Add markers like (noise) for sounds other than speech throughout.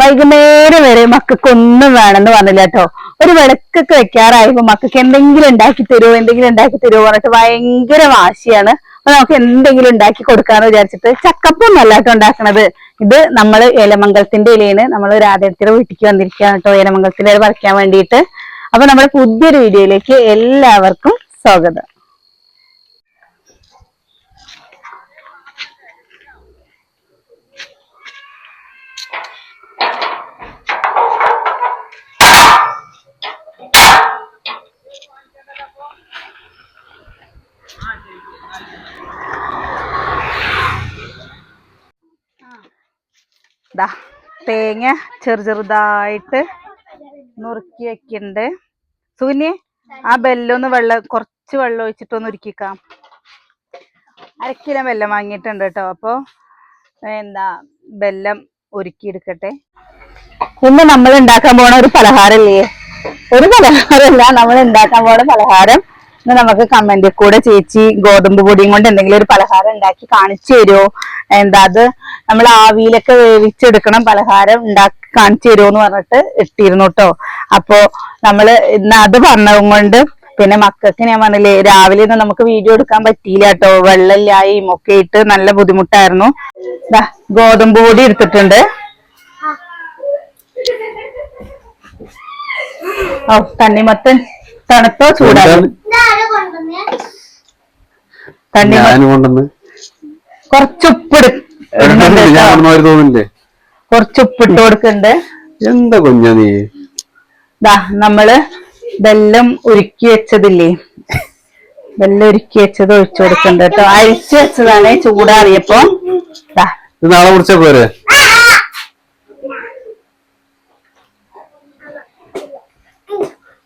വൈകുന്നേരം വരെ മക്കൾക്ക് ഒന്നും വേണമെന്ന് പറഞ്ഞില്ല കേട്ടോ. ഒരു വിളക്കൊക്കെ വെക്കാറായപ്പോ മക്കൾക്ക് എന്തെങ്കിലും ഉണ്ടാക്കി തരുമോ എന്തെങ്കിലും ഉണ്ടാക്കി തരുമോ പറഞ്ഞിട്ട് ഭയങ്കര വാശിയാണ്. അപ്പൊ നമുക്ക് എന്തെങ്കിലും ഉണ്ടാക്കി കൊടുക്കാന്ന് വിചാരിച്ചിട്ട് ചക്കപ്പം നല്ലതായിട്ട് ഉണ്ടാക്കണത്. ഇത് നമ്മൾ ഏലമംഗലത്തിന്റെ ഇലയാണ്. നമ്മൾ രാധേടത്തിന്റെ വീട്ടിലേക്ക് വന്നിരിക്കുകയാണ് കേട്ടോ ഏലമംഗലത്തിന്റെ ഇല പറിക്കാൻ വേണ്ടിയിട്ട്. അപ്പൊ നമ്മുടെ പുതിയൊരു വീഡിയോയിലേക്ക് എല്ലാവർക്കും സ്വാഗതം. ദാ തേങ്ങ ചെറു ചെറുതായിട്ട് നുറുക്കി വെക്കുന്നുണ്ട് സുകന്യെ ആ ബെല്ലൊന്ന് വെള്ളം കുറച്ച് വെള്ളം ഒഴിച്ചിട്ടൊന്ന് ഉരുക്കിക്കാം അരക്കിലോ വെല്ലം വാങ്ങിയിട്ടുണ്ട് കേട്ടോ. അപ്പൊ എന്താ ബെല്ലം ഒരുക്കിയെടുക്കട്ടെ ഇന്ന് നമ്മൾ ഉണ്ടാക്കാൻ പോണ ഒരു പലഹാരല്ലേ? ഒരു പലഹാരമല്ല നമ്മൾ ഉണ്ടാക്കാൻ പോണ പലഹാരം. ഇന്ന് നമുക്ക് കമന്റിൽ കൂടെ ചേച്ചി ഗോതമ്പ് പൊടിയും കൊണ്ട് എന്തെങ്കിലും ഒരു പലഹാരം ഉണ്ടാക്കി കാണിച്ചു തരുമോ? എന്താ അത്? നമ്മൾ ആവിയിലൊക്കെ വേവിച്ചെടുക്കണം പലഹാരം ഉണ്ടാക്കി കാണിച്ചു തരുമെന്ന് പറഞ്ഞിട്ട് ഇട്ടിരുന്നു കേട്ടോ. അപ്പോ നമ്മൾ ഇന്ന് അത് പറഞ്ഞതും കൊണ്ട് പിന്നെ മക്കൾക്ക് ഞാൻ പറഞ്ഞില്ലേ രാവിലെ ഒന്നും നമുക്ക് വീഡിയോ എടുക്കാൻ പറ്റിയില്ല കേട്ടോ. വെള്ളമില്ലായും ഒക്കെ ഇട്ട് നല്ല ബുദ്ധിമുട്ടായിരുന്നു. ദാ ഗോതമ്പ് പൊടി എടുത്തിട്ടുണ്ട്. ഓ തണ്ണിമത്തൻ തണുത്തോ ചൂടാണ് തണ്ണിമത്തൻ കുറച്ച് കുറച്ച് ഉപ്പ് ഇട്ട് എന്താ കുഞ്ഞാ നീ? ദാ നമ്മൾ ഇതെല്ലാം ഉരുക്കി വെച്ചതില്ലേ? ഇതെല്ലാം ഉരുക്കി വെച്ചത് ഒഴിച്ചു കൊടുക്കണ്ട് കേട്ടോ. അഴിച്ചു വെച്ചതാണ് ചൂടാറിയപ്പോ. നാളെ കുറിച്ചാ പോരെ?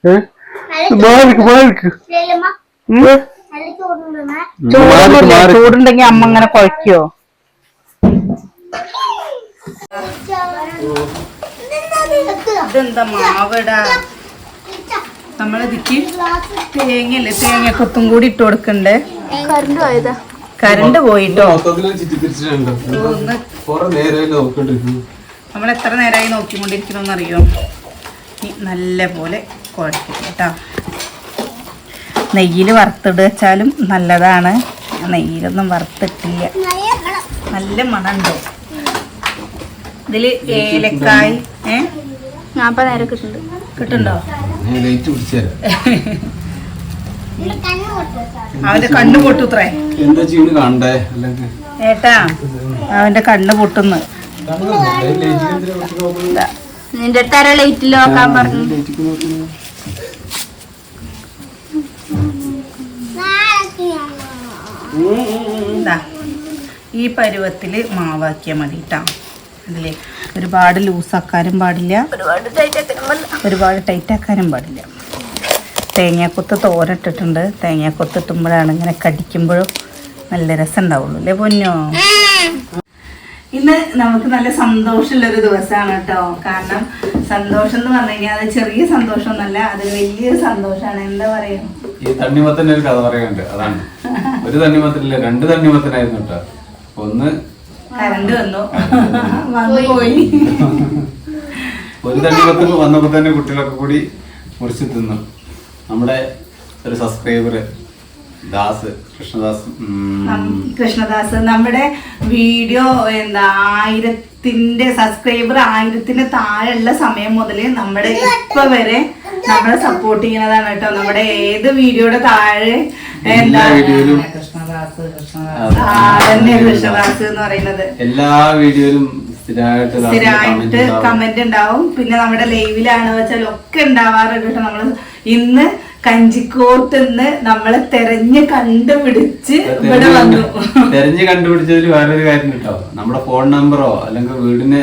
ഏ? മാറിക്ക് മാറിക്ക് ഉം. ചൂടൊന്നുമില്ല? മാറിക്ക് ചൂടുണ്ടെങ്കി അമ്മ ഇങ്ങനെ കുഴക്കോ ഇതെന്താ മാവിടാ? നമ്മളിതിക്ക് തേങ്ങയല്ലേ? തേങ്ങ കൊത്തും കൂടി ഇട്ട് കൊടുക്കണ്ടേ? കറണ്ട് പോയതാ. കറണ്ട് പോയിട്ടോ? നമ്മൾ എത്ര നേരമായി നോക്കിക്കൊണ്ടിരിക്കണമെന്ന് അറിയോ നല്ല പോലെ കുഴക്കും കേട്ടോ. നെയ്യിൽ വറുത്തിട്ട് വെച്ചാലും നല്ലതാണ് നെയ്യിലൊന്നും വറുത്തിട്ടില്ല. നല്ല മണമുണ്ടോ. ഇതിൽ ഏലക്കായ് ഏ? നാപ്പത് നേരം കിട്ടുന്നുണ്ട്. കിട്ടുണ്ടോ ലൈറ്റ് പിടിച്ചേരാ അവന്റെ കണ്ണ് പൊട്ടുത്രേ. എന്താ ചെയ്യണ് കാണണ്ടേ? ഏട്ടാ അവന്റെ കണ്ണ് പൊട്ടുന്നു. നിന്റെ തര ലൈറ്റിൽ നോക്കാൻ പറഞ്ഞു. ഈ പരുവത്തിൽ മാവാക്കിയാൽ മതി കേട്ടോ അതിലേ ഒരുപാട് ലൂസാക്കാനും പാടില്ല. ഒരുപാട് ടൈറ്റ് ആക്കാനും പാടില്ല. തേങ്ങാക്കൊത്ത് തോരട്ടിട്ടുണ്ട്. തേങ്ങാക്കൊത്ത് ഇട്ടുമ്പോഴാണ് ഇങ്ങനെ കടിക്കുമ്പോഴും നല്ല രസം ഉണ്ടാവുള്ളൂ അല്ലേ പൊന്നോ? ഇന്ന് നമുക്ക് നല്ല സന്തോഷമുള്ളൊരു ദിവസമാണ് കേട്ടോ. കാരണം സന്തോഷം എന്ന് പറഞ്ഞു കഴിഞ്ഞാൽ അത് ചെറിയ സന്തോഷമൊന്നുമല്ല അത് വലിയൊരു സന്തോഷമാണ്. എന്താ പറയാ? ഈ തണ്ണിമത്തന്റെ ഒരു കഥ പറയാനുണ്ട്. അതാണ്. ഒരു തണ്ണിമത്തനില്ല രണ്ട് തണ്ണിമത്തനായിരുന്നു കേട്ടോ. ഒന്ന്. കറണ്ട് വന്നു. വന്നു. പോയി. ഒരു തണ്ണിമത്തൻ വന്നപ്പോ തന്നെ കുട്ടികളൊക്കെ കൂടി മുറിച്ച് തിന്നു. നമ്മുടെ ഒരു സബ്സ്ക്രൈബർ ദാസ് കൃഷ്ണദാസ് കൃഷ്ണദാസ് നമ്മുടെ വീഡിയോ എന്താ ആയിരത്തിന്റെ സബ്സ്ക്രൈബർ ആയിരത്തിന് താഴെയുള്ള സമയം മുതൽ നമ്മുടെ ഇപ്പൊ വരെ നമ്മളെ സപ്പോർട്ട് ചെയ്യുന്നതാണ് കേട്ടോ. നമ്മുടെ ഏത് വീഡിയോയുടെ താഴെ എന്താ? എല്ലാ വീഡിയോയിലും കൃഷ്ണദാസ് കൃഷ്ണദാസ്. ആ തന്നെ കൃഷ്ണദാസ് എന്ന് പറയുന്നത്. എല്ലാ വീഡിയോയിലും സ്ഥിരമായിട്ട്. കമന്റ് ഉണ്ടാവും. പിന്നെ നമ്മുടെ ലൈവിലാണ് വെച്ചാൽ ഒക്കെ ഉണ്ടാവാറുണ്ട് കേട്ടോ. നമ്മൾ ഇന്ന് കഞ്ചിക്കോട്ടുന്ന് നമ്മളെ തെരഞ്ഞ് കണ്ടുപിടിച്ച് ഇവിടെ വന്നു. തെരഞ്ഞു കണ്ടുപിടിച്ചതിൽ വേറൊരു കാര്യം കേട്ടോ നമ്മുടെ ഫോൺ നമ്പറോ അല്ലെങ്കിൽ വീടിന്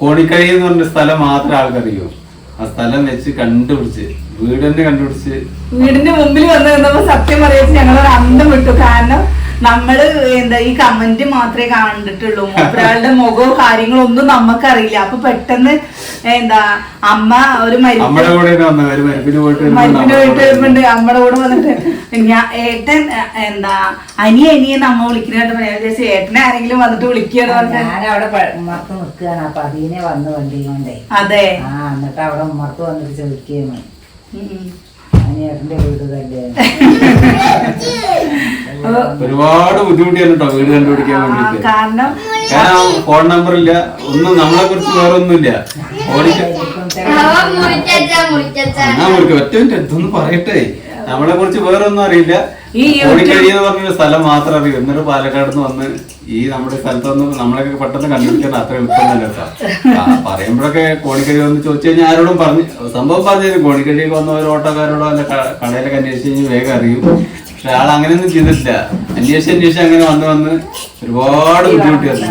കോണിക്കഴി എന്ന് പറഞ്ഞ സ്ഥലം മാത്രമേ ആൾക്കറിയൂ ആ സ്ഥലം വെച്ച് കണ്ടുപിടിച്ച് വീട് തന്നെ കണ്ടുപിടിച്ച്. വീടിന്റെ മുമ്പിൽ വന്നു സത്യം പറയിച്ച് ഞങ്ങളൊരു അന്തം വിട്ടു. കാരണം നമ്മൾ എന്താ ഈ കമന്റ് മാത്രമേ കണ്ടിട്ടുള്ളൂ. മൂപ്പരാളുടെ മുഖവും കാര്യങ്ങളും ഒന്നും നമുക്കറിയില്ല അപ്പൊ പെട്ടെന്ന് എന്താ അമ്മ ഒരു മരുപ്പിന് പോയിട്ട് വരുമ്പോ മരുന്നിന് കൂടെ വരുമ്പോണ്ട് നമ്മുടെ കൂടെ വന്നിട്ട് ഞാൻ ഏട്ടൻ എന്താ അനി അനിയെ നമ്മ വിളിക്കുന്നതായിട്ട് പറയാം വിചാരിച്ചു ഏട്ടനെ ആരെങ്കിലും വന്നിട്ട് വിളിക്കുകയാണ് പറഞ്ഞത് ഞാനവിടെ ഉമ്മർക്ക് നിൽക്കുകയാണ്. അപ്പൊ അതിനെ വന്ന് വണ്ടി കൊണ്ടേ. അതെ. ആ എന്നിട്ട് അവിടെ ഉമ്മർക്ക് വന്നിട്ട് ചോദിക്കുകയാണ്. വീട് തന്നെ. ഒരുപാട് ബുദ്ധിമുട്ടിയാണ് കേട്ടോ വീട് കണ്ടുപിടിക്കാൻ വേണ്ടി വേണ്ടിട്ട് കാരണം കാരണം ഫോൺ നമ്പർ ഇല്ല ഒന്നും നമ്മളെ കുറിച്ച് വേറെ ഒന്നുമില്ല. ഓടിക്കാൻ ഒറ്റ മിനിറ്റ് എന്തൊന്നും പറയട്ടെ. നമ്മളെ കുറിച്ച് വേറെ ഒന്നും അറിയില്ല. ഈ ഓടിക്കഴി എന്ന് പറഞ്ഞൊരു സ്ഥലം മാത്രം അറിയും. എന്നൊരു പാലക്കാട് നിന്ന് വന്ന് ഈ നമ്മുടെ സ്ഥലത്ത് വന്ന് നമ്മളൊക്കെ പെട്ടെന്ന് കണ്ടുപിടിക്കാൻ അത്ര എളുപ്പമല്ല ആ, പറയുമ്പോഴൊക്കെ കോണിക്കഴി വന്ന് ചോദിച്ചു കഴിഞ്ഞാൽ ആരോടും പറഞ്ഞു സംഭവം പറഞ്ഞു കോണിക്കഴിയൊക്കെ വന്ന ഒരു ഓട്ടോക്കാരോടോ അല്ല കടയിലൊക്കെ അന്വേഷിച്ച് കഴിഞ്ഞാൽ വേഗം അറിയും. പക്ഷെ ആൾ അങ്ങനെയൊന്നും ചെയ്തിട്ടില്ല. അന്വേഷിച്ച് അന്വേഷിച്ച് അങ്ങനെ വന്ന് വന്ന് ഒരുപാട് ബുദ്ധിമുട്ടിയായിരുന്നു.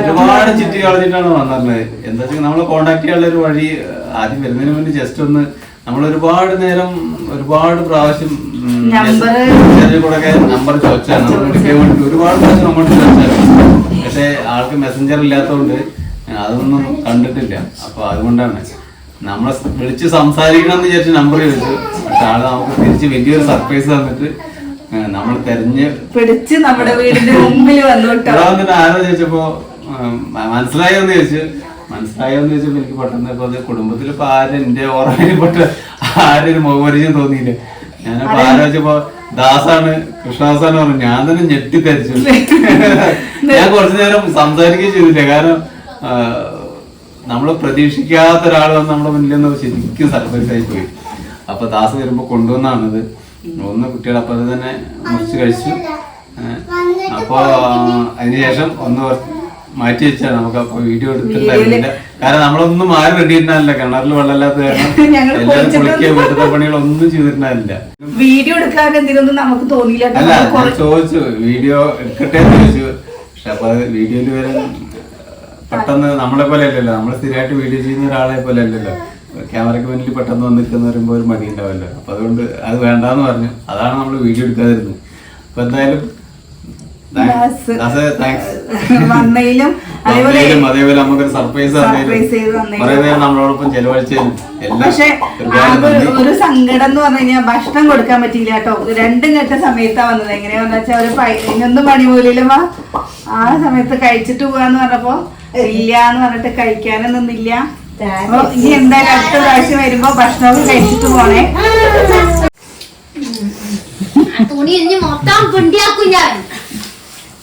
ഒരുപാട് ചുറ്റി കളഞ്ഞിട്ടാണ് വന്നത്. എന്താ വെച്ചാൽ നമ്മളെ കോണ്ടാക്ട് ചെയ്യാനുള്ള ഒരു വഴി ആദ്യം വരുന്നതിന് മുന്നേ ജസ്റ്റ് ഒന്ന് നമ്മൾ ഒരുപാട് നേരം ഒരുപാട് പ്രാവശ്യം കൂടെ നമ്പർ ചോദിച്ചാണ്. ഒരുപാട് പ്രാവശ്യം നമ്മൾ ചോദിച്ചാണ്. പക്ഷെ ആൾക്ക് മെസ്സഞ്ചർ ഇല്ലാത്തതുകൊണ്ട് അതൊന്നും കണ്ടിട്ടില്ല. അപ്പൊ അതുകൊണ്ടാണ്. നമ്മളെ വിളിച്ച് സംസാരിക്കണം എന്ന് വിചാരിച്ച് നമ്പർ ചോദിച്ചു. പക്ഷെ ആൾ നമുക്ക് തിരിച്ച് വലിയൊരു സർപ്രൈസ് തന്നിട്ട് നമ്മൾ തെരഞ്ഞ് പിടിച്ച് നമ്മുടെ വീടിന്റെ മുമ്പിൽ വന്നു വന്നിട്ട് ആരോ ചോദിച്ചപ്പോ മനസ്സിലായോന്ന് ചോദിച്ചു. മനസ്സിലായോന്ന് ചോദിച്ചപ്പോ എനിക്ക് പെട്ടെന്ന് ഇപ്പൊ കുടുംബത്തിൽ ഇപ്പൊ ആരും എന്റെ പെട്ട് ആരും മുഖപരിചയം തോന്നിയില്ല. ഞാനപ്പോ ആലോചിച്ചപ്പോ ദാസാണ് കൃഷ്ണദാസാണ് പറഞ്ഞു. ഞാൻ തന്നെ ഞെട്ടിത്തരിച്ചു (laughs) ഞാൻ കുറച്ചു നേരം സംസാരിക്കുകയും ചെയ്തില്ല. കാരണം നമ്മൾ നമ്മൾ പ്രതീക്ഷിക്കാത്ത ഒരാൾ വന്ന് നമ്മുടെ മുന്നിൽ നിന്ന് ശരിക്കും സർപ്രൈസ് ആയി പോയി. അപ്പൊ ദാസ് വരുമ്പോ കൊണ്ടുവന്നാണിത്. ഒന്ന് കുട്ടികളെ അപ്പൊ അത് തന്നെ മുറിച്ച് കഴിച്ചു. അപ്പോ അതിനുശേഷം ഒന്ന് മാറ്റി വെച്ചാൽ നമുക്ക് അപ്പൊ വീഡിയോ എടുത്തിട്ടുണ്ടായിരുന്നില്ല കാരണം നമ്മളൊന്നും ആരും റെഡിയിട്ടുണ്ടായില്ല കിണറിൽ വെള്ളമില്ലാത്ത കാരണം (laughs) എല്ലാവരും കുളിക്കുക വീട്ടിലെ പണികളൊന്നും ചെയ്തിരുന്നില്ല വീഡിയോ എടുക്കാൻ എന്തിനൊന്നും നമുക്ക് തോന്നിയില്ല. അല്ല ഞാൻ ചോദിച്ചു വീഡിയോ എടുക്കട്ടെ എന്ന് ചോദിച്ചു. പക്ഷെ അപ്പൊ വീഡിയോയിൽ പെട്ടെന്ന് നമ്മളെ പോലെ അല്ലല്ലോ. നമ്മൾ സ്ഥിരമായിട്ട് വീഡിയോ ചെയ്യുന്ന ഒരാളെ പോലെ അല്ലല്ലോ. ക്യാമറയ്ക്ക് മുന്നിൽ പെട്ടെന്ന് വന്നിരിക്കുന്ന വരുമ്പോൾ ഒരു മടി ഉണ്ടാവല്ലോ. അപ്പൊ അതുകൊണ്ട് അത് വേണ്ടാന്ന് പറഞ്ഞു. അതാണ് നമ്മൾ വീഡിയോ എടുക്കാതിരുന്നത്. അപ്പൊ എന്തായാലും (laughs) വന്നതിലും അതേപോലെ അതേപോലെ നമുക്കൊരു സർപ്രൈസ് നമ്മളോടൊപ്പം ചെലവഴിച്ചതിനും പക്ഷെ ഒരു സങ്കടം എന്ന് പറഞ്ഞു കഴിഞ്ഞാൽ ഭക്ഷണം കൊടുക്കാൻ പറ്റിയില്ല കേട്ടോ. രണ്ടും കെട്ട സമയത്താ വന്നത്. എങ്ങനെയാന്ന് വെച്ചാൽ ഒരു പതിനൊന്ന് മണി പോലും ആ സമയത്ത് കഴിച്ചിട്ട് പോവാന്ന് പറഞ്ഞപ്പോ ഇല്ല എന്ന് പറഞ്ഞിട്ട് കഴിക്കാനും നിന്നില്ല. അപ്പൊ ഇനി എന്തായാലും അടുത്ത പ്രാവശ്യം വരുമ്പോ ഭക്ഷണമൊക്കെ കഴിച്ചിട്ട് പോണേ. തുണി ഇനി മൊത്തം പിണ്ടിയാക്കും ഞാൻ.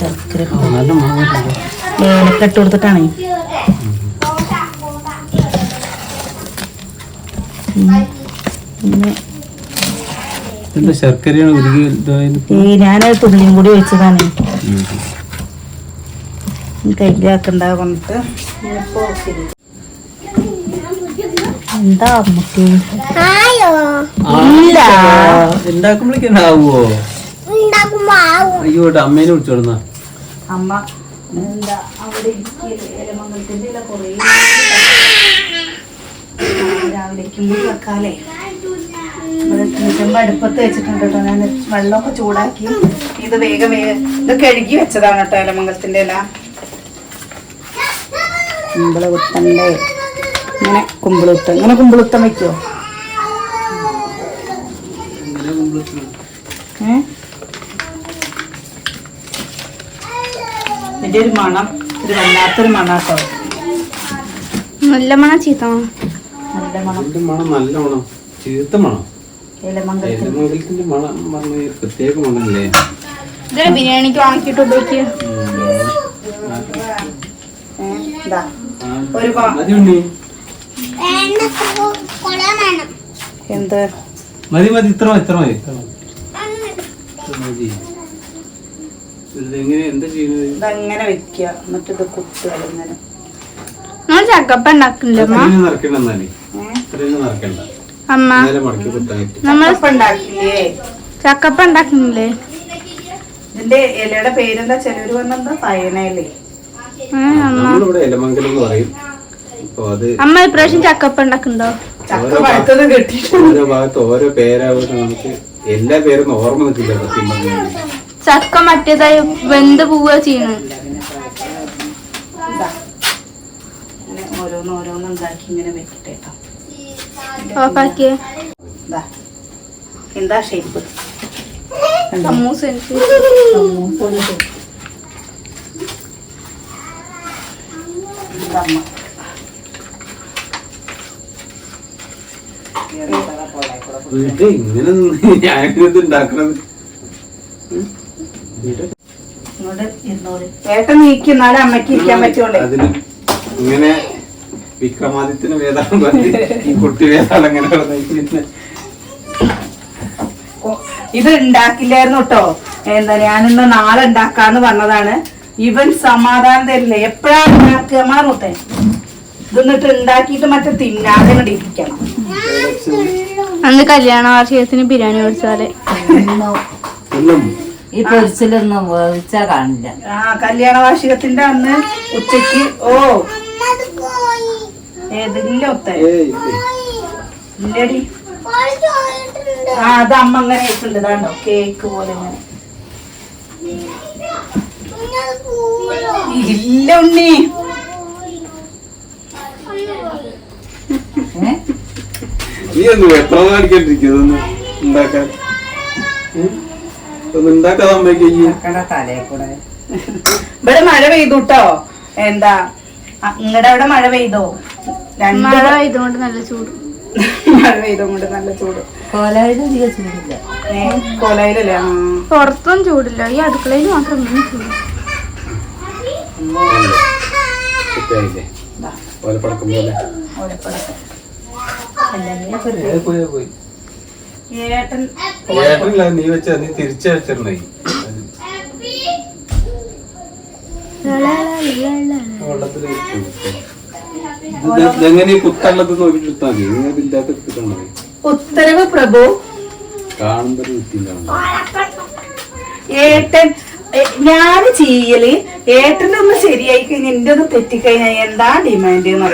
ശർക്കര ഏലക്ക ഇട്ട് കൊടുത്തിട്ടാണേ പിന്നെ ശർക്കരയാണ് ഞാനത് തുള്ളിയും കൂടി ഒഴിച്ചതാണ് കയ്യിലാക്കണ്ട പറഞ്ഞിട്ട്. എന്താ അമ്മയ്ക്ക് ഇല്ല. ഉണ്ടാക്കുമ്പോഴേക്കാവോ അയ്യോ അമ്മേനെ വിളിച്ചോടുന്ന. അമ്മ എന്താ അവിടെ ഇരിക്കൽ, ഏലമംഗലത്തിന്റെ ഇല കുറേ രാവിലെ കൂടി വെക്കാലേ അടുപ്പത്ത് വെച്ചിട്ടുണ്ട് കേട്ടോ. ഞാൻ വെള്ളമൊക്കെ ചൂടാക്കി ഇത് വേഗം വേഗം ഇത് കഴുകി വെച്ചതാണ് കേട്ടോ ഇലമംഗലത്തിന്റെ ഇല. കുമ്പിള കുത്തണ്ടേ ഇങ്ങനെ കുമ്പിളുത്തം ഇങ്ങനെ കുമ്പിളുത്തം വെക്കോ ഏ? ഇതിന്റെ ഒരു മണം ഒരു വല്ലാത്തൊരു മണാട്ടോ. നല്ല മണ ചീത്ത നല്ല മണം. മണം നല്ല മണം. ചീത്ത മണം. മണം പറഞ്ഞ പ്രത്യേക മണല്ലേ ബിരിയാണിക്ക് ഉപയോഗിക്കുക എന്ത്? മതി മതി ഇത്ര മതി. ഇത്ര മതി. എന്താ ചെയ്യുന്നത്? ഇതങ്ങനെ വെക്കുക. എന്നിട്ട് ഇത് കുത്തുക ഇങ്ങനെ നമ്മൾ ചക്കപ്പ ഉണ്ടാക്കില്ലേ അമ്മ? ഇത്രയും നിറക്കണ്ട എന്നാലേ ഇത്രയും നിറക്കണ്ട. അമ്മ. നേരെ മടക്കി കുത്താൻ പറ്റും. നമ്മൾ ഇപ്പൊ ഉണ്ടാക്കില്ലേ? ചക്കപ്പ ഉണ്ടാക്കുന്നില്ലേ ഇതിന്റെ ഇലയുടെ പേരെന്താ? ചിലവര് പറഞ്ഞെന്താ? പയനയിലേ. അമ്മ. നമ്മളിവിടെ എലമംഗലം എന്ന് പറയും. അപ്പൊ അത് അമ്മ ഇപ്രാവശ്യം ചക്കപ്പ ഉണ്ടാക്കുന്നുണ്ടോ ചക്ക പഴുത്തത് കിട്ടി ഓരോ ഭാഗത്ത് ഓരോ നമുക്ക് എല്ലാ പേരും ഓർമ്മ നിൽക്കില്ല സത്യം പറഞ്ഞാൽ ചക്ക മറ്റേതായി വെന്ത് പോവുക ചെയ്യണ്. ഇതാ. ഇങ്ങനെ ഓരോന്ന് ഓരോന്ന് ഉണ്ടാക്കി ഇങ്ങനെ വെക്കട്ടെ കേട്ടോ ഓഫാക്കിയേ. ഇതാ. എന്താ ഷേപ്പ് സമൂസ വീട്ടിൽ ഇങ്ങനെ ഞാനിത് ഉണ്ടാക്കണത്. ഏട്ടൻ നീക്കുന്നാലേ അമ്മയ്ക്ക് ഇരിക്കാൻ പറ്റുള്ളൂ. അതിന് ഇങ്ങനെ വിക്രമാദിത്യന് വേദാളം പറഞ്ഞ് ഈ കുട്ടി വേദാളം അങ്ങനെ കിടന്നിരിക്കുന്നെ? ഇത് ഉണ്ടാക്കില്ലായിരുന്നു കേട്ടോ. എന്താ ഞാനിന്ന് നാളെ ഉണ്ടാക്കാന്ന് പറഞ്ഞതാണ്. ഇവൻ സമാധാനം തരില്ല. എപ്പോഴാണ് ഉണ്ടാക്കുക മാറൂത്തെ ഇതെന്നിട്ട് ഉണ്ടാക്കിയിട്ട് മറ്റേ തിന്നാതെ ഇരിക്കണം. അന്ന് കല്യാണ വാർഷികത്തിന് ബിരിയാണി മേടിച്ചാലേ ഈ പൊരിച്ചിലൊന്നും വേവിച്ചാ കാണില്ല. ആ കല്യാണ വാർഷികത്തിന്റെ അന്ന് ഉച്ചയ്ക്ക് ഓ. ഏതില്ല ഒത്ത. ഇല്ലടി. ആ അത് അമ്മ അങ്ങനെ ഇട്ടുണ്ട് ഇതാണ്ടോ കേക്ക് പോലെ ഇങ്ങനെ. ഇല്ല ഉണ്ണി. ഏ? നീ എത്ര കാണിക്കണ്ടിരിക്കും ഇതൊന്ന് ഉണ്ടാക്കാൻ? ഇവിടെ മഴ പെയ്തു കേട്ടോ എന്താ നിങ്ങളുടെ അവിടെ മഴ പെയ്തോ? രണ്ട് മഴ ഇതുകൊണ്ട് നല്ല ചൂട്. മഴ പെയ്തോ കൊണ്ട് നല്ല ചൂട്. അധികം ചൂടില്ല. കോലയിലല്ലേ? പുറത്തൊന്നും ചൂടില്ല. ഈ അടുക്കളയിൽ മാത്രം ചൂട് പോലെ. ഓലപ്പടക്കം. പോയി. ഏട്ടൻ ഏട്ടനില്ല നീ വെച്ച നീ തിരിച്ചയച്ചിരുന്നേ വെള്ളത്തിൽ എങ്ങനെ കുത്തള്ളത് നോക്കിട്ട് മതി? നീ അതില്ലാത്ത എടുത്തിട്ടാ മതി ഉത്തരവ് പ്രഭു. ഏട്ടൻ ഞാൻ ചെയ്യൽ ഏട്ടനൊന്ന് ശരിയായി കഴിഞ്ഞാൽ എന്റെ ഒന്ന് തെറ്റിക്കഴിഞ്ഞാൽ എന്താ ഡിമാൻഡ് എന്ന്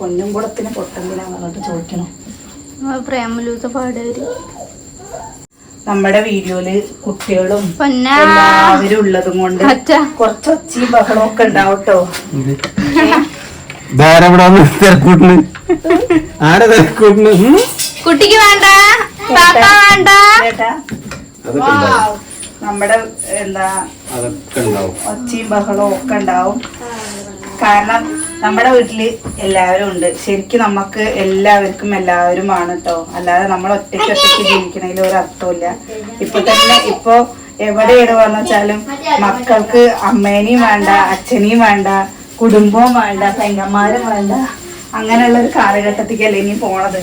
നമ്മുടെ പൊന്നും കൂടത്തിന് പൊട്ടെന്തിനാന്ന് പറഞ്ഞിട്ട് ചോദിക്കണം. പ്രേമലൂത്ത പാടവര് നമ്മുടെ വീഡിയോയിൽ കുട്ടികളും പൊന്നാ. എല്ലാവരും ഉള്ളതും കൊണ്ട് കുറച്ച് ഒച്ചയും ബഹളവും ഒക്കെ ഉണ്ടാവട്ടോ കുട്ടിക്ക് വേണ്ട പാപ്പ വേണ്ട. നമ്മുടെ എന്താ ഒച്ചയും ബഹളവും ഒക്കെ ഉണ്ടാവും. കാരണം നമ്മുടെ വീട്ടിൽ എല്ലാവരും ഉണ്ട്. ശരിക്കും നമുക്ക് എല്ലാവർക്കും എല്ലാവരും ആണ് കേട്ടോ അല്ലാതെ നമ്മൾ ഒറ്റയ്ക്ക് ഒറ്റയ്ക്ക് ജീവിക്കണതിൽ ഒരു അർത്ഥമില്ല ഇപ്പൊ തന്നെ ഇപ്പൊ എവിടെയാണ് വന്നു വെച്ചാലും മക്കൾക്ക് അമ്മേനെയും വേണ്ട അച്ഛനെയും വേണ്ട കുടുംബവും വേണ്ട പെങ്ങന്മാരും വേണ്ട. അങ്ങനെയുള്ള ഒരു കാലഘട്ടത്തേക്കല്ല ഇനി പോണത്?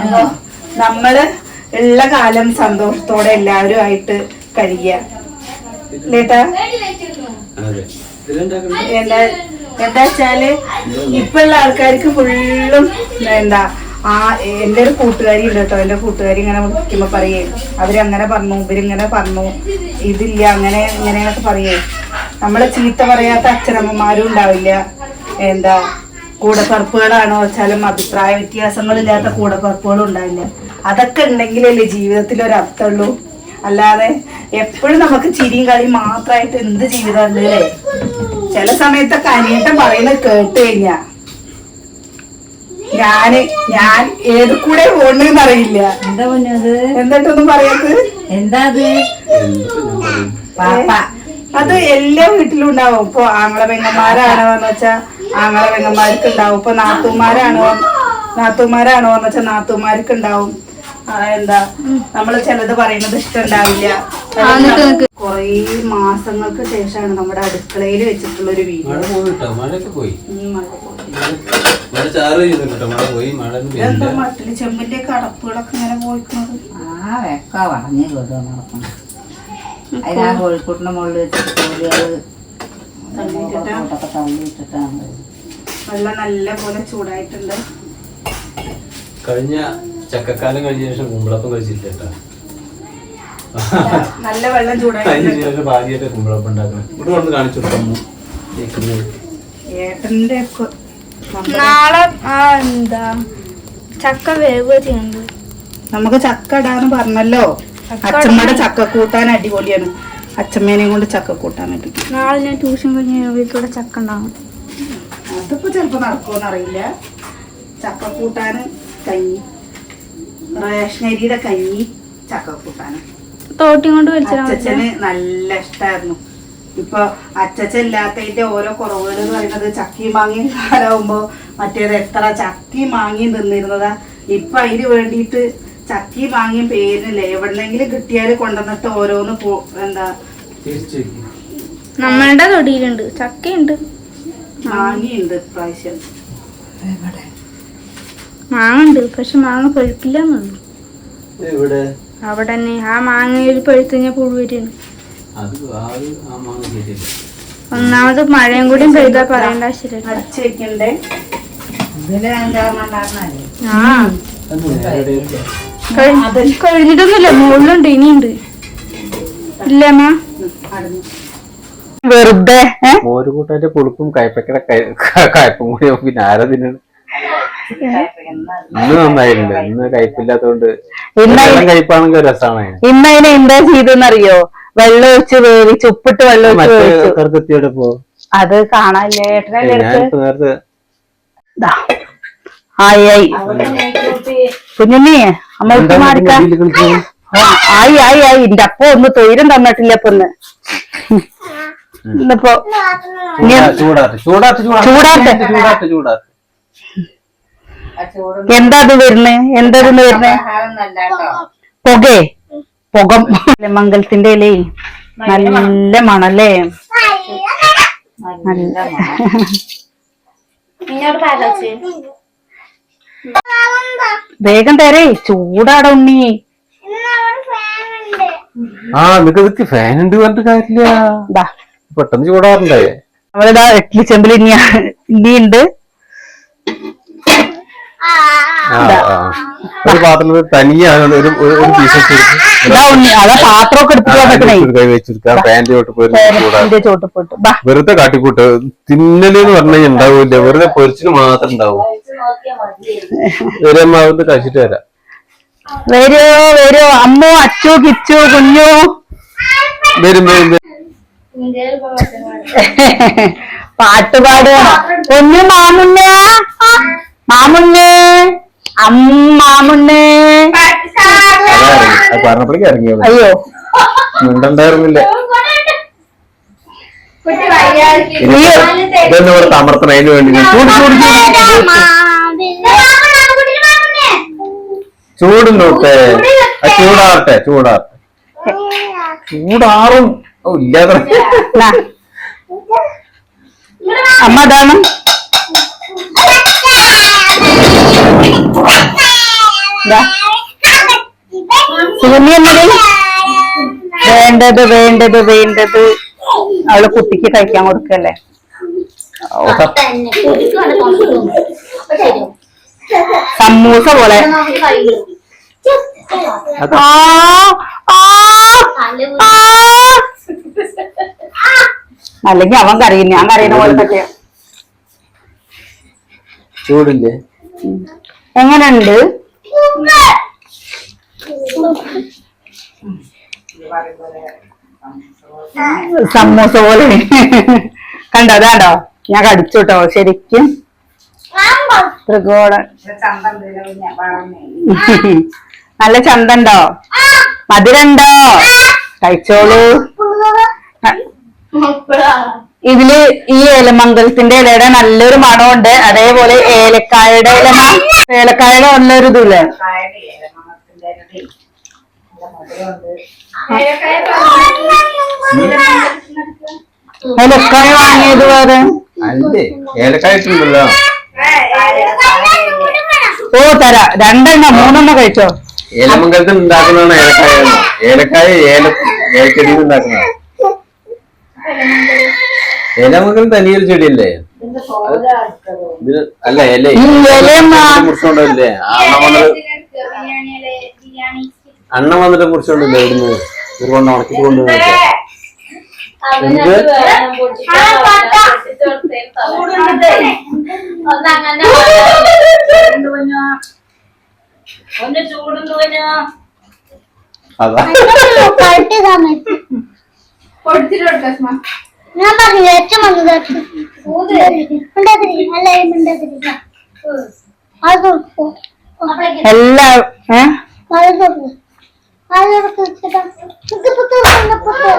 അപ്പൊ നമ്മൾ ഉള്ള കാലം സന്തോഷത്തോടെ എല്ലാവരും ആയിട്ട് കഴിയുക. ലേട്ടാ എന്താ? എന്താ വെച്ചാൽ ഇപ്പൊ ഉള്ള ആൾക്കാർക്ക് ഫുള്ളും എന്താ ആ എന്റെ ഒരു കൂട്ടുകാരി ഉണ്ട് കേട്ടോ എന്റെ കൂട്ടുകാരി ഇങ്ങനെ വിളിക്കുമ്പോ പറയേ അവരങ്ങനെ പറഞ്ഞു ഇവരിങ്ങനെ പറഞ്ഞു ഇതില്ല അങ്ങനെ ഇങ്ങനെയൊക്കെ പറയേ. നമ്മളെ ചീത്ത പറയാത്ത അച്ഛനമ്മമാരും ഉണ്ടാവില്ല. എന്താ കൂടപ്പറപ്പുകളാണോ വെച്ചാലും അഭിപ്രായ വ്യത്യാസങ്ങളില്ലാത്ത കൂടപ്പറപ്പുകളും ഉണ്ടാവില്ല. അതൊക്കെ ഉണ്ടെങ്കിലല്ലേ ജീവിതത്തിൽ ഒരു അല്ലാതെ എപ്പോഴും നമുക്ക് ചിരിയും കളിയും മാത്രമായിട്ട് എന്ത് ജീവിതമുണ്ട് അല്ലേ ചില സമയത്തൊക്കെ അനിയട്ടൻ പറയുന്നത് കേട്ട് കഴിഞ്ഞാ. ഞാൻ ഞാൻ ഏത് കൂടെ പോണെന്ന് അറിയില്ല. എന്താ പറഞ്ഞത് എന്നിട്ടൊന്നും പറയാത്തത്? എന്താ അത്? പാപ്പ. അത് എല്ലാ വീട്ടിലും ഉണ്ടാവും. ഇപ്പൊ ആങ്ങളെ പെങ്ങന്മാരാണോ എന്ന് വെച്ചാ ആങ്ങളെ പെങ്ങന്മാർക്ക് ഉണ്ടാവും. ഇപ്പൊ നാത്തുമാരാണോ നാത്തൂമാരാണോ എന്ന് വെച്ചാ നാത്തൂമാർക്ക് ഉണ്ടാവും. എന്താ? നമ്മൾ ചിലത് പറയുന്നത് നിക്ക്. കൊറേ മാസങ്ങൾക്ക് ശേഷമാണ് നമ്മുടെ അടുക്കളയിൽ വെച്ചിട്ടുള്ള ഒരു വീഡിയോ കേട്ടോ മട്ടിൽ ചെമ്പിന്റെ ഒക്കെ അടപ്പുകളൊക്കെ ഇങ്ങനെ പോയിക്കുന്നത് ആ വെക്ക വളഞ്ഞ് കൊതു നടക്കണം. അതിനാ കോഴിക്കൂട്ടിന്റെ മുകളിൽ വെച്ചിട്ട് കോഴികൾ കൂട്ടൊക്കെ തള്ളിയിട്ടിട്ടാണ്. വെള്ളം നല്ല പോലെ ചൂടായിട്ടുണ്ട്. കഴിഞ്ഞ ചക്കക്കാലം കഴിഞ്ഞ ശേഷം കുമ്പളപ്പം കഴിച്ചില്ല കേട്ടോ. നല്ല വെള്ളം ചൂടായിട്ട് ഭാഗ്യമായിട്ട് കുമ്പളപ്പം ഉണ്ടാക്കണം. ഇവിടെ വന്ന് കാണിച്ചു കൊടുക്കാം. ഏട്ടന്റെ നാളെ ആ എന്താ? ചക്ക വേവ് ചെയ്യുന്നുണ്ട് നമുക്ക് ചക്ക ഇടാന്ന് പറഞ്ഞല്ലോ. അച്ഛമ്മയുടെ ചക്ക കൂട്ടാൻ അടിപൊളിയാണ്. അച്ഛമ്മേനെയും കൊണ്ട് ചക്ക കൂട്ടാൻ പറ്റും. നാളെ ഞാൻ ട്യൂഷൻ കഴിഞ്ഞ വീട്ടിലൂടെ ചക്ക ഉണ്ടാവും. അതിപ്പോ ചെലപ്പോ നടക്കുമെന്നറിയില്ല ചക്ക കൂട്ടാന് കഞ്ഞി. റേഷനരിയുടെ കഞ്ഞി ചക്ക കൂട്ടാന് തോട്ടി കൊണ്ട് അച്ഛന് നല്ല ഇഷ്ടായിരുന്നു. ഇപ്പൊ അച്ചച്ച ഇല്ലാത്തതിന്റെ ഓരോ കുറവുകൾ എന്ന് പറയുന്നത് ചക്കിയും മാങ്ങിയും കാലാവുമ്പോ മറ്റേത് എത്ര ചക്കി മാങ്ങി തിന്നിരുന്നതാ. ഇപ്പൊ അതിന് വേണ്ടിയിട്ട് ചക്കി മാങ്ങിയും പേരിനില്ല. എവിടെന്നെങ്കിലും കിട്ടിയാൽ കൊണ്ടുവന്നിട്ട് ഓരോന്ന് പോ- എന്താ? നമ്മളുടെ തൊടിയിലുണ്ട്. ചക്കയുണ്ട്. മാങ്ങിയുണ്ട് ഇപ്രാവശ്യം. മാങ്ങ ഉണ്ട് പക്ഷെ മാങ്ങ പഴുക്കില്ല എന്നുള്ളൂ ഇവിടെ അവിടെ തന്നെ ആ മാങ്ങയിൽ പഴുത്ത് കഴിഞ്ഞാൽ പുഴു വരും ഒന്നാമത് മഴയും കൂടി പെയ്താ പറയണ്ട ആവശ്യമില്ല. അടച്ചു വെക്കണ്ടേ? ഇതിൽ അഞ്ചാറെണ്ണം ആ. കഴി- കഴിഞ്ഞിട്ടൊന്നുമില്ല മുകളിലുണ്ട് ഇനിയുണ്ട്. ഇല്ല അമ്മ. വെറുതെ കൂട്ടാന്റെ പുളിപ്പും കയ്പക്കട കയ്പും കൂടി പിന്നെ ആരാ തിന്നണ് ഇന്ന് നന്നായിട്ടുണ്ട്. ഇന്ന് കയ്പില്ലാത്തോണ്ട് വെള്ളം കയ്പാണെങ്കിൽ രസമാണ് ഇന്ന് അതിനെ എന്താ ചെയ്തെന്നറിയോ വെള്ളം ഒഴിച്ച് വേവിച്ച് ഉപ്പിട്ട് വെള്ളം ഒഴിച്ച് മറ്റേ വേവിച്ചു. പോ. അത് കാണാല്ലേ നേരത്തെ ദാ. ആയി ആയി. കുഞ്ഞുണ്ണി അമ്മ ഉപ്പ് മാറിക്ക. ആയി ആയി ആയി. എന്റെ അപ്പൊ ഒന്ന് തൊയിരം തന്നിട്ടില്ല അപ്പൊ ഒന്ന് ഇന്നിപ്പോ ചൂടാത്ത ചൂടാ- ചൂടാത്ത ചൂടാട്ട് എന്താ അത് വരുന്നേ? എന്താ ഇത് വരുന്നേ? പുകേ. പുകം. മംഗലത്തിന്റെ ഇലേ? നല്ല മണല്ലേ? നല്ല മണം. വേഗം തരേ. ചൂടാട ഉണ്ണി. ആ നിനക്ക് ഫാൻ ഉണ്ട് പറഞ്ഞിട്ട് കാര്യമില്ല. പെട്ടെന്ന് ചൂടാറുണ്ടേ നമ്മളിതാ ഇഡ്ലി ചെമ്പിൽ ഇനി ഇനിയുണ്ട്. ഒരു പാത്രത്തിൽ തനിയാണ് ഒരു ഒരു- പീസ് വെറുതെ കാട്ടിക്കൂട്ട്. തിന്നൽ എന്ന് പറഞ്ഞു കഴിഞ്ഞാൽ വെറുതെ പൊരിച്ചിന് മാത്രം ഉണ്ടാവും. വരമ്മാവത്ത് കഴിച്ചിട്ട് വരാം. വരൂ വരൂ. അമ്മോ അച്ചു കിച്ചു കുഞ്ഞു. വരും വരും പാട്ടുപാടുക. പാട്ട് പാടുക കുഞ്ഞു മാമുണ്ണേ. മാമുണ്ണേ അമ്മാമുണ്ണേ പറഞ്ഞപ്പോഴേക്ക് ഇറങ്ങിയോ അയ്യോ. മിണ്ടണ്ടായിരുന്നില്ല. ഇനി ഇതെന്നെ ഇവിടെ തമർത്തണം. അതിന് വേണ്ടി ചൂട് ചൂട് ചൂടുണ്ടോട്ടെ ചൂടാറട്ടെ ചൂടാറട്ടെ ചൂടാറും. ഓ ഇല്ലാതെ. അമ്മ അതാണ് വേണ്ടത് വേണ്ടത് വേണ്ടത്. അവൾ കുട്ടിക്ക് കഴിക്കാൻ കൊടുക്കല്ലേ? സമൂസ പോലെ. ആ, ആ, ആ. അല്ലെങ്കിൽ അവൻ കറിയില്ല ഞാൻ കറിയുന്ന പോലെ പറ്റിയ ചൂടില്ലേ എങ്ങനെയുണ്ട്? സമൂസ പോലെ. കണ്ടോ അതാണ്ടോ ഞാൻ കടിച്ചു കേട്ടോ ശരിക്കും ത്രികോണ. നല്ല ചന്തണ്ടോ? മധുരണ്ടോ? കഴിച്ചോളൂ. ഇതിൽ ഈ ഏലമംഗലത്തിന്റെ ഇലയുടെ നല്ലൊരു മണമുണ്ട്. അതേപോലെ ഏലക്കായയുടെ ഇല. ഏലക്കായയുടെ നല്ലൊരു ഇതില്ലേ കായയുടെ ഇല, മണത്തിന്റെ ഒരു അതിലൊക്കെ വാങ്ങിയത് വേറെ അല്ലേ? ഏലക്കായ ഇട്ടുണ്ടല്ലോ ഓ തരാ. രണ്ടെണ്ണ മൂന്നെണ്ണ കഴിച്ചോ. ഏലമംഗലത്തിൽ ഉണ്ടാക്കുന്നതാണ് ഏലക്കായ. ഏലക്കായ ഏല ഏലച്ചെടിയിൽ ഉണ്ടാക്കുന്ന ഏലമംഗലം തനിയൊരു ചെടിയല്ലേ? ഇത് അല്ല ഇല. മുറിച്ചോണ്ടല്ലേ ആ വന്നിട്ട് അണ്ണ വന്നിട്ട് മുറിച്ചോണ്ടല്ലേ ഇവിടുന്ന് ഒരു കൊണ്ട് ഉണക്കിട്ട് കൊണ്ടുവന്നു അതാ ഞാൻ ഏറ്റവും അല്ല എല്ലാ ഏ അത് കൊടുക്കൂ അത് കൊടുക്കൂ ചേട്ടാ ഇത് പുത്തു പുത്തു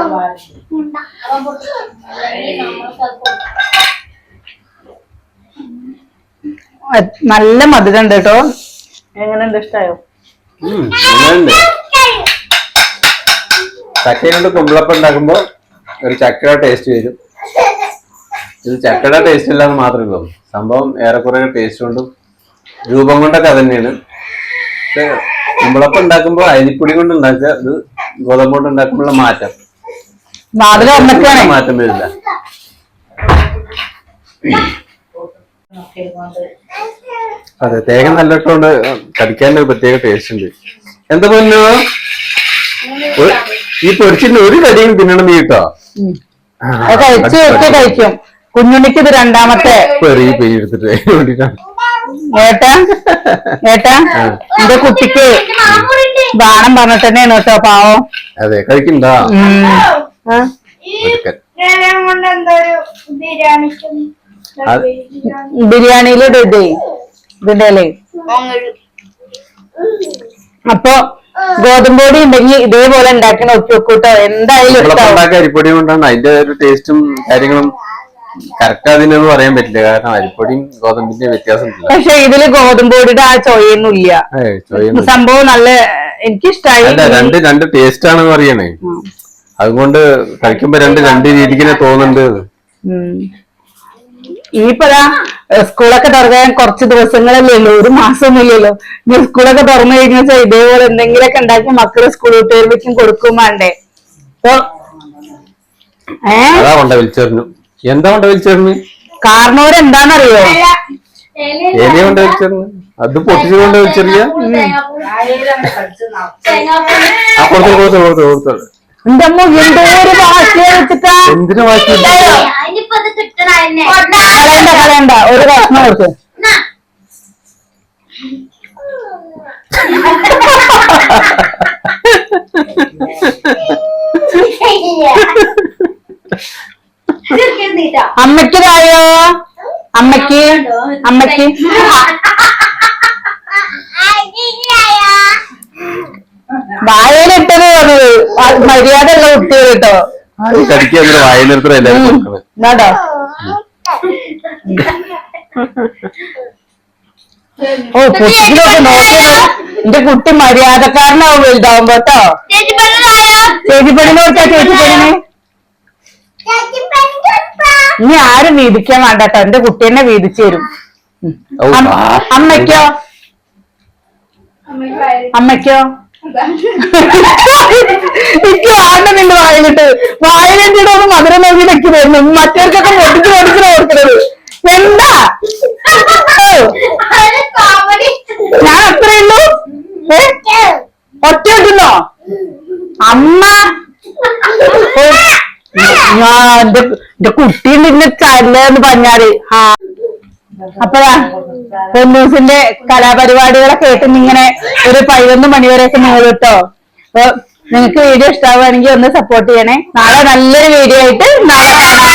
അഹ് നല്ല മധുരം ഉണ്ട് കേട്ടോ എങ്ങനെയുണ്ട്? ഇഷ്ടായോ? ഉം, അങ്ങനെയുണ്ട് ചക്കയെ കൊണ്ട് കുമ്പളപ്പം ഉണ്ടാക്കുമ്പോ ഒരു ചക്കയുടെ ടേസ്റ്റ് വരും. ഇത് ചക്കയുടെ ടേസ്റ്റ് ഇല്ലാന്ന് മാത്രമേ ഉള്ളൂ. സംഭവം ഏറെക്കുറെ ടേസ്റ്റ് കൊണ്ടും രൂപം കൊണ്ടൊക്കെ അത് തന്നെയാണ് പക്ഷെ കുമ്പളപ്പം ഉണ്ടാക്കുമ്പോ അരിപ്പൊടി കൊണ്ട് ഉണ്ടാക്കുക ഇത് ഗോതമ്പ് കൊണ്ട് ഉണ്ടാക്കുമ്പോഴുള്ള മാറ്റം. മാറ്റം വരില്ല. അതെ തേങ്ങ നല്ലിട്ടുകൊണ്ട് കടിക്കാൻ ഒരു പ്രത്യേക ടേസ്റ്റ് ഉണ്ട്. എന്താ പൊന്നു? ഈ പൊരിച്ചിട്ട് ഒരു കടിയും തിന്നണം നീ കേട്ടോ. കഴിച്ച് ഒക്കെ കഴിക്കും. കുഞ്ഞുണ്ണിക്ക് ഇത് രണ്ടാമത്തെ. ഏട്ടാ ഏട്ടാ എന്റെ കുട്ടിക്ക് ബാണം പറഞ്ഞിട്ട് തന്നെയാണ് കേട്ടോ പാവം. അതെ കഴിക്കണ്ട? ഉം. ബിരിയാണിയിലിട് ഇതേ ഇതിന്റെ അല്ലേ അപ്പൊ ഗോതമ്പൊടി ഉണ്ടെങ്കിൽ ഇതേപോലെ ഉണ്ടാക്കി നോക്കി നോക്കൂട്ടോ എന്തായാലും അരിപ്പൊടി കൊണ്ടാണ് അതിന്റെ ഒരു ടേസ്റ്റും കാര്യങ്ങളും കറക്റ്റ് അതിനൊന്നും പറയാൻ പറ്റില്ല. കാരണം അരിപ്പൊടിയും ഗോതമ്പിന്റെ വ്യത്യാസം പക്ഷെ ഇതിൽ ഗോതമ്പൊടിയുടെ ആ ചൊയൊന്നും ഇല്ല സംഭവം നല്ല എനിക്കിഷ്ടായി. രണ്ട് രണ്ട് ടേസ്റ്റ് ആണെന്ന് പറയണേ. അതുകൊണ്ട് കഴിക്കുമ്പോ രണ്ട് രണ്ട് രീതിക്കിനെ തോന്നുന്നുണ്ട്. ഇനിയിപ്പതാ സ്കൂളൊക്കെ തുറക്കാൻ കുറച്ച് ദിവസങ്ങളല്ലേ ഉള്ളൂ ഒരു മാസമൊന്നുമില്ലല്ലോ. ഇനി സ്കൂളൊക്കെ തുറന്നു കഴിഞ്ഞാൽ ഇതേപോലെ എന്തെങ്കിലുമൊക്കെ ഉണ്ടാക്കി മക്കൾ സ്കൂൾ കുട്ടികളിലേക്കും കൊടുക്കും വേണ്ടേ. എന്താ കൊണ്ട കാരണവര് വിളിച്ചെറിഞ്ഞു. അത് പൊട്ടിച്ചു കൊണ്ട് കൊടുത്തു കൊടുത്തു കൊടുത്തു കൊടുത്തു. എന്റെ അമ്മ എന്തോ ഒരു (laughs) വെച്ചിട്ടാ? എന്തിനു കളയണ്ട കളയണ്ട. ഒരു കഷ്ണം കൊടുത്ത് (laughs) അമ്മയ്ക്ക് തായോ? അമ്മയ്ക്ക്? അമ്മയ്ക്ക് വായലിട്ടത് പറഞ്ഞത് ആ മര്യാദ ഉള്ള കുട്ടികൾ കേട്ടോ എല്ലാവരും കൊടുക്കണത് ഓ കുട്ടികളൊക്കെ നോക്കിയോ എന്റെ കുട്ടി മര്യാദക്കാരനാവും വലുതാവുമ്പോ കേട്ടോ. ചേച്ചി പണി കൊടുത്താ ചേച്ചി പെണ്ണിന് ഇനി ആരും വീതിക്കാൻ വേണ്ട കേട്ടോ. എന്റെ കുട്ടി തന്നെ വീതിച്ചു തരും. അമ്മയ്ക്കോ? അമ്മയ്ക്കോ? എനിക്ക് വേണ്ട നിന്റെ വായിലിട്ട്. വായിലിട്ടിട്ട് ഒന്ന് നോക്കി വരുന്നു മറ്റവർക്കൊക്കെ പൊട്ടിച്ച് പൊട്ടിച്ച് ഓർക്കുന്നത് എന്താ? ഞാൻ അത്രേ? ഒറ്റ കിട്ടുന്നോ അമ്മ. എന്റെ കുട്ടി കുട്ടീന്റെ ഇന്നെ ചല്ലെന്ന് പറഞ്ഞാൽ. അപ്പഴാ? പൊന്നൂസിന്റെ കലാപരിപാടികളെ കേട്ട് ഇങ്ങനെ ഒരു പതിനൊന്ന് മണിവരെയൊക്കെ നിങ്ങൾ കിട്ടോ. അപ്പൊ നിങ്ങൾക്ക് വീഡിയോ ഇഷ്ടാവുകയാണെങ്കിൽ ഒന്ന് സപ്പോർട്ട് ചെയ്യണേ. നാളെ നല്ലൊരു വീഡിയോ ആയിട്ട് നാളെ കാണാം.